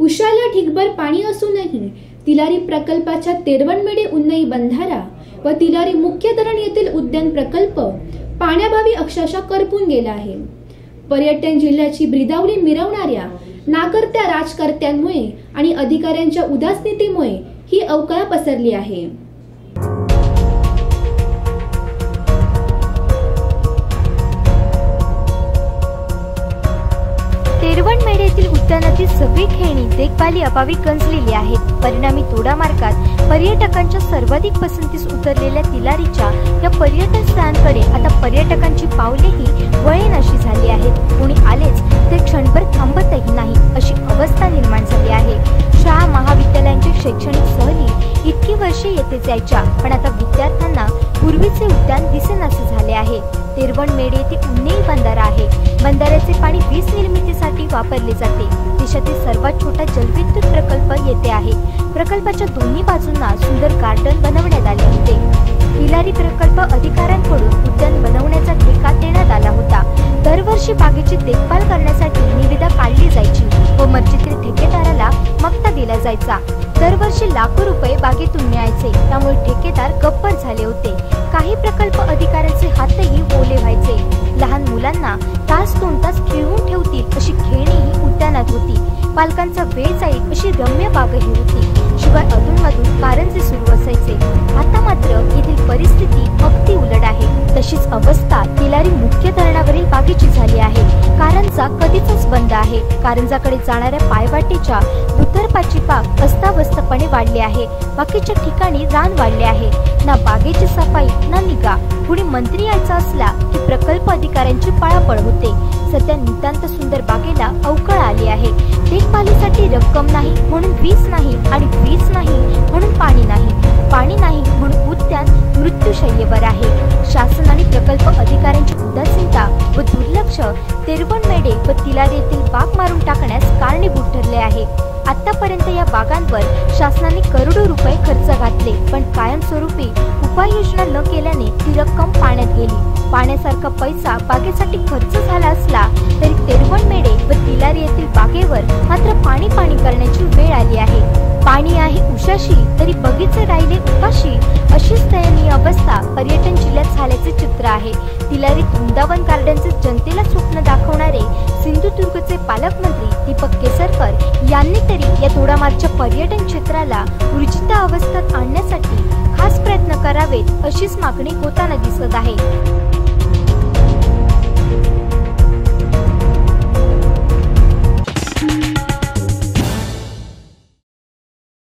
उशाला ठिकभर पाणी असूनही तिलारी प्रकल्पाच्या तेरवणमेडे उन्नई बंधारा व तिलारी मुख्य धरण येथील उद्यान प्रकल्प पाण्याभावी अक्षरशः करपून गेला आहे. पर्यटन जिल्ह्याची ब्रिदावली मिरवणाऱ्या नाकर्त्या राजकर्त्यांमुळे आणि अधिकाऱ्यांच्या उदासनीतीमुळे ही अवकळा पसरली आहे. कोकण मेढ्यातील उद्यानातील सगळी खेळणी देखभाली अभावी गंजलेली आहेत. परिणामी तोडा मार्गात पर्यटकांच्या सर्वाधिक पसंतीस उतरलेल्या तिलारीच्या या पर्यटन स्थळांकडे आता पर्यटकांची पावलेही वळेनाशी झाली आहेत. कोणी आलेच ते क्षणभर थांबतही नाही अशी अवस्था निर्माण झाली आहे. शाळा महाविद्यालयांची शैक्षणिक सहली इतकी वर्षे येथे जायच्या पण आता विद्यार्थ्यांना पूर्वीचे उद्यान दिसेनासे झाले आहे. तिरवण मेढे येथे उन्नेई बंधारा आहे. बंधाऱ्याचे पाणी वीज निर्मितीसाठी वापरले जाते. देशातील सर्वात छोटा जलविद्युत प्रकल्प येथे आहे. प्रकल्पाच्या दोन्ही बाजूंना सुंदर गार्डन बनवण्यात आले होते. हिलारी प्रकल्प अधिकाऱ्यांकडून उद्यान बनवण्याचा ठेका देण्यात आला होता. दरवर्षी बागेची देखभाल करण्यासाठी निविदा काढली जायची व मर्जीतील ठेकेदाराला मक्ता दिला जायचा. दरवर्षी लाखो रुपये बागेतून मिळायचे. त्यामुळे ठेकेदार गप्पर झाले होते. काही प्रकल्प अधिकाऱ्यांचे हातही ओले व्हायचे. लहान मुलांना तास दोन तास खेळवून ठेवतील अशी खेळणीही उद्यानात होती. पालकांचा वेळ जाईल अशी रम्य बागही होती. शिवाय अधूनमधून कारंजे सुरू असायचे. आता मात्र येथील परिस्थिती अगदी उलट आहे. तशीच अवस्था तिलारी मुख्य धरणावरील बागेची झाली आहे. कारंजा कधीच बंद आहे. कारंजाकडे जाणाऱ्या पायवाटेच्या दुतर्फाची पाक अस्ताव्यस्तपणे वाढली आहे. बाकीच्या ठिकाणी रान वाढले आहे. ना बागेची सफाई ना निगा. कुणी मंत्री यायचा असला की प्रकल्प अधिकाऱ्यांची पळापळ होते. सध्या नितांत सुंदर बागेला अवकळ आली आहे. देखभालीसाठी रक्कम नाही म्हणून वीज नाही आणि वीज नाही म्हणून पाणी नाही. पाणी नाही म्हणून उद्यान मृत्यूशय्येवर आहे. शासन आणि प्रकल्प अधिकाऱ्यांची उदासीनता व दुर्लक्ष तेरवण मेढे व तिलारी येथील बाग मारून टाकण्यास कारणीभूत ठरले आहे. आतापर्यंत या बागांवर शासनाने करोडो रुपये खर्च घातले पण कायमस्वरूपी उपाययोजना न केल्याने ती रक्कम पाण्यात गेली. पाण्यासारखा पैसा बागेसाठी खर्च झाला असला तरी तेरवण मेढे व तिलारी येथील बागेवर मात्र पाणी पाणी करण्याची वेळ आली आहे. पाणी आहे उशाशी तरी बगीचे राहिले उपाशी. अशीच दयनीय अवस्था पर्यटन जिल्ह्यात झाल्याचे चित्र आहे. तिलारीत वृंदावन गार्डनचे जनतेला स्वप्न दाखवणारे सिंधुदुर्गचे पालकमंत्री दीपक केसरकर यांनी तरी या तोडामागच्या पर्यटन क्षेत्राला ऊर्जित अवस्थेत आणण्यासाठी खास प्रयत्न करावेत अशीच मागणी होताना दिसत आहे.